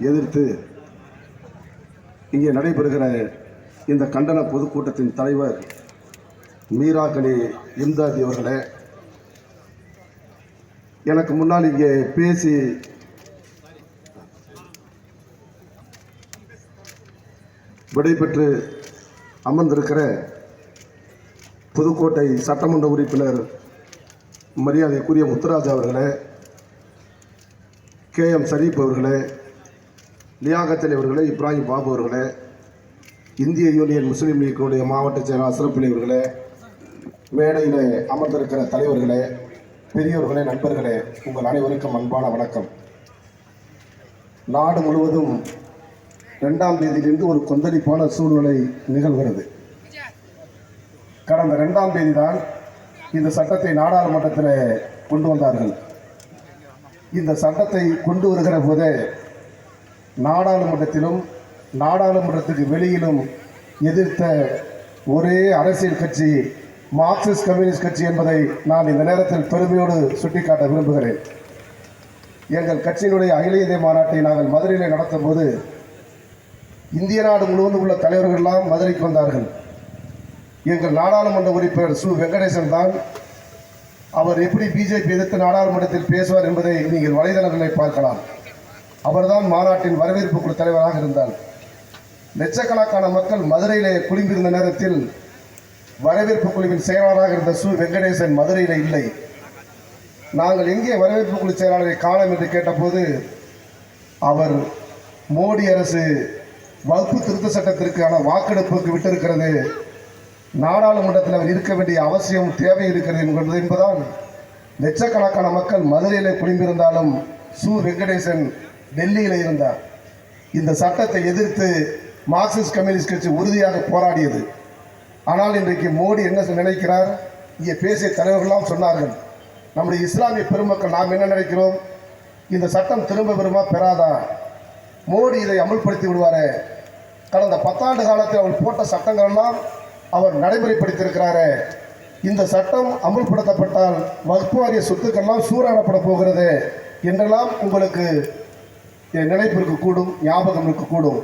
எதிர்த்து இங்கே நடைபெறுகிற இந்த கண்டன பொதுக்கூட்டத்தின் தலைவர் மீராகனி இம்தாதி அவர்களே எனக்கு முன்னால் இங்கே பேசி விடைபெற்று அமர்ந்திருக்கிற புதுக்கோட்டை சட்டமன்ற உறுப்பினர் மரியாதைக்குரிய முத்துராஜா அவர்களே கே எம் சரீப் அவர்களே லியாகத்தலி அவர்களே இப்ராஹிம் பாபு அவர்களே இந்திய யூனியன் முஸ்லீம் லீக்கினுடைய மாவட்ட செயலாளர் அஸ்ரப் அவர்களே மேடையில் அமர்ந்திருக்கிற தலைவர்களே பெரியோர்களே நண்பர்களே உங்கள் அனைவருக்கும் அன்பான வணக்கம். நாடு முழுவதும் ரெண்டாம் தேதியிலிருந்து ஒரு கொந்தளிப்பான சூழ்நிலை நிகழ்கிறது. கடந்த ரெண்டாம் தேதி தான் இந்த சட்டத்தை நாடாளுமன்றத்தில் கொண்டு வந்தார்கள். இந்த சட்டத்தை கொண்டு வருகிற போதே நாடாளுமன்றத்திலும் நாடாளுமன்றத்துக்கு வெளியிலும் எதிர்த்த ஒரே அரசியல் கட்சி மார்க்சிஸ்ட் கம்யூனிஸ்ட் கட்சி என்பதை நான் இந்த நேரத்தில் பெருமையோடு சுட்டிக்காட்ட விரும்புகிறேன். எங்கள் கட்சியினுடைய அகில இந்திய மாநாட்டை நாங்கள் மதுரையில் நடத்தும் போது இந்திய நாடு முழுவதும் உள்ள தலைவர்கள்லாம் மதுரைக்கு வந்தார்கள். எங்கள் நாடாளுமன்ற உறுப்பினர் சு. வெங்கடேசன் தான் அவர் எப்படி பிஜேபி எதிர்த்து நாடாளுமன்றத்தில் பேசுவார் என்பதை நீங்கள் வலைதளங்களை பார்க்கலாம். அவர்தான் மாநாட்டின் வரவேற்பு குழு தலைவராக இருந்தார். லட்சக்கணக்கான மக்கள் மதுரையிலே குளிர்ந்திருந்த நேரத்தில் வரவேற்பு குழுவின் செயலாளராக இருந்த சு. வெங்கடேசன் மதுரையில் இல்லை. நாங்கள் எங்கே வரவேற்பு குழு செயலாளரை காணோம் என்று கேட்டபோது அவர் மோடி அரசு வகுப்பு திருத்த சட்டத்திற்கான வாக்கெடுப்புக்கு விட்டிருக்கிறது. நாடாளுமன்றத்தில் அவர் இருக்க வேண்டிய அவசியம் தேவை இருக்கிறது என்பது என்பதால் லட்சக்கணக்கான மக்கள் மதுரையிலே குடிந்திருந்தாலும் சு. வெங்கடேசன் டெல்லியில் இருந்தார் இந்த சட்டத்தை எதிர்த்து மார்க்சிஸ்ட் கம்யூனிஸ்ட் கட்சி உறுதியாக போராடியது. ஆனால் இன்றைக்கு மோடி என்ன நினைக்கிறார்? இங்கே பேசிய தலைவர்கள்லாம் சொன்னார்கள். நம்முடைய இஸ்லாமிய பெருமக்கள் நாம் என்ன நினைக்கிறோம்? இந்த சட்டம் திரும்ப பெறுமா பெறாதா? மோடி இதை அமல்படுத்தி விடுவாரே. கடந்த பத்தாண்டு காலத்தில் அவர் போட்ட சட்டங்கள்லாம் அவர் நடைமுறைப்படுத்தியிருக்கிறாரே. இந்த சட்டம் அமுல்படுத்தப்பட்டால் வகுப்பு வாரிய சொத்துக்கள்லாம் சூறாடப்பட போகிறது என்றெல்லாம் உங்களுக்கு நினைப்பு இருக்கக்கூடும் ஞாபகம் இருக்கக்கூடும்.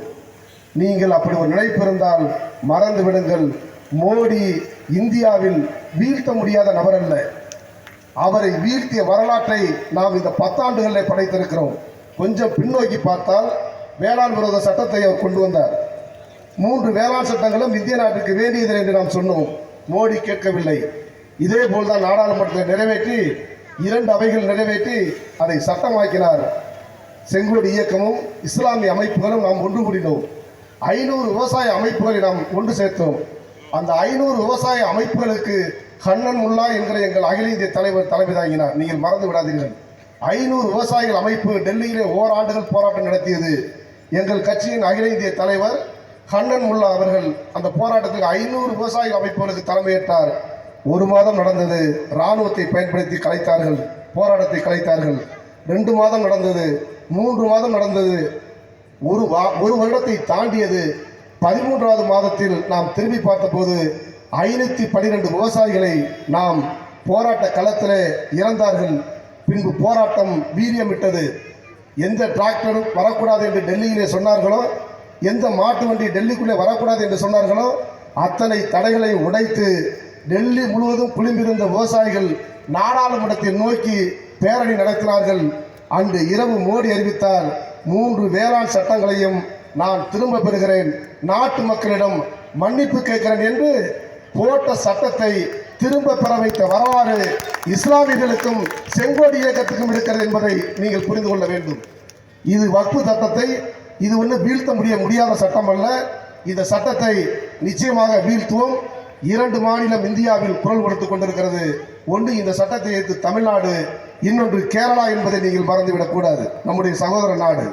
நீங்கள் அப்படி ஒரு நினைப்பு இருந்தால் மறந்து விடுங்கள். மோடி இந்தியாவில் வீழ்த்த முடியாத நபர் அல்ல. அவரை வீழ்த்திய வரலாற்றை நாம் இந்த பத்தாண்டுகளில் படைத்திருக்கிறோம். கொஞ்சம் பின்னோக்கி பார்த்தால் வேளாண் விரோத சட்டத்தை அவர் கொண்டு வந்தார். மூன்று வேளாண் சட்டங்களும் இந்திய நாட்டுக்கு வேண்டியது என்று நாம் சொன்னோம். மோடி கேட்கவில்லை. இதே போல்தான் நாடாளுமன்றத்தை நிறைவேற்றி இரண்டு அவைகள் நிறைவேற்றி அதை சட்டமாக்கினார். செங்கோடு இயக்கமும் இஸ்லாமிய அமைப்புகளும் நாம் ஒன்று கூடினோம். ஐநூறு விவசாய அமைப்புகளை நாம் ஒன்று சேர்த்தோம். அந்த ஐநூறு விவசாய அமைப்புகளுக்கு கண்ணன் முல்லா என்கிற எங்கள் அகில இந்திய தலைவர் தலைமை தாங்கினார். நீங்கள் மறந்து விடாதீர்கள். ஐநூறு விவசாயிகள் அமைப்பு டெல்லியிலே ஓராண்டுகள் போராட்டம் நடத்தியது. எங்கள் கட்சியின் அகில இந்திய தலைவர் கண்ணன் முல்லா அவர்கள் அந்த போராட்டத்துக்கு ஐநூறு விவசாயிகள் அமைப்புகளுக்கு தலைமையேற்றார். ஒரு மாதம் நடந்தது. இராணுவத்தை பயன்படுத்தி கலைத்தார்கள். போராட்டத்தை கலைத்தார்கள். ரெண்டு மாதம் நடந்தது. மூன்று மாதம் நடந்தது. ஒரு வா ஒரு வருடத்தை தாண்டியது. பதிமூன்றாவது மாதத்தில் நாம் திரும்பி பார்த்தபோது ஐநூற்றி பன்னிரெண்டு விவசாயிகளை நாம் போராட்ட களத்தில் இறந்தார்கள். பின்பு போராட்டம் வீரியமிட்டது. எந்த டிராக்டரும் வரக்கூடாது என்று டெல்லியிலே சொன்னார்களோ எந்த மாட்டு வண்டி டெல்லிக்குள்ளே வரக்கூடாது என்று சொன்னார்களோ அத்தனை தடைகளை உடைத்து டெல்லி முழுவதும் குளிம்பிருந்த விவசாயிகள் நாடாளுமன்றத்தை நோக்கி பேரணி நடத்தினார்கள். அன்று இரவு மோடி அறிவித்தால் மூன்று வேளாண் சட்டங்களையும் நான் திரும்ப பெறுகிறேன். நாட்டு மக்களிடம் மன்னிப்பு கேட்கிறேன் என்று போட்ட சட்டத்தை திரும்ப பெற வைத்த வரலாறு இஸ்லாமியர்களுக்கும் செங்கோடி இயக்கத்துக்கும் இருக்கிறது என்பதை நீங்கள் புரிந்து கொள்ள வேண்டும். இது வக்பு சட்டத்தை இது ஒன்று வீழ்த்த முடிய முடியாத சட்டம் அல்ல. இந்த சட்டத்தை நிச்சயமாக வீழ்த்துவோம். இரண்டு மாநிலம் இந்தியாவில் குரல் கொடுத்து கொண்டிருக்கிறது. ஒன்று இந்த சட்டத்தை எதிர்த்து தமிழ்நாடு இன்னொன்று கேரளா என்பதை நீங்கள் மறந்துவிடக் கூடாது. நம்முடைய சகோதர நாடு.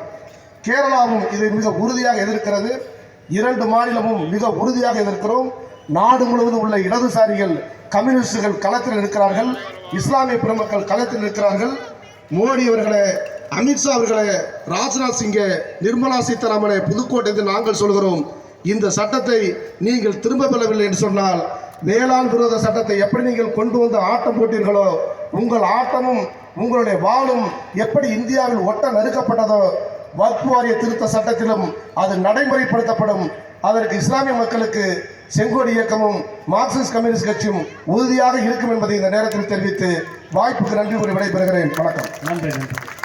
கேரளாவும் இதை மிக உறுதியாக எதிர்க்கிறது. இரண்டு மாநிலமும் மிக உறுதியாக எதிர்க்கிறோம். நாடு முழுவதும் உள்ள இடதுசாரிகள் கம்யூனிஸ்டுகள் களத்தில் இருக்கிறார்கள் இஸ்லாமிய பெருமக்கள் களத்தில் இருக்கிறார்கள் மோடி அவர்களே அமித்ஷா அவர்களே ராஜ்நாத் சிங்கே நிர்மலா சீதாராமனே புதுக்கோட்டை நாங்கள் சொல்கிறோம். இந்த சட்டத்தை நீங்கள் திரும்ப பெறவில்லை என்று சொன்னால் வேளாண் விரோத சட்டத்தை எப்படி நீங்கள் கொண்டு வந்து ஆட்டம் போட்டீர்களோ உங்கள் ஆட்டமும் உங்களுடைய வாழும் எப்படி இந்தியாவில் ஒட்ட நறுக்கப்பட்டதோ வக்ஃப் வாரிய திருத்த சட்டத்திலும் அது நடைமுறைப்படுத்தப்படும். அதற்கு இஸ்லாமிய மக்களுக்கு செங்கோடி இயக்கமும் மார்க்சிஸ்ட் கம்யூனிஸ்ட் கட்சியும் உறுதியாக இருக்கும் என்பதை இந்த நேரத்தில் தெரிவித்து வாய்ப்புக்கு நன்றி கூறி விடைபெறுகிறேன். வணக்கம். நன்றி நன்றி.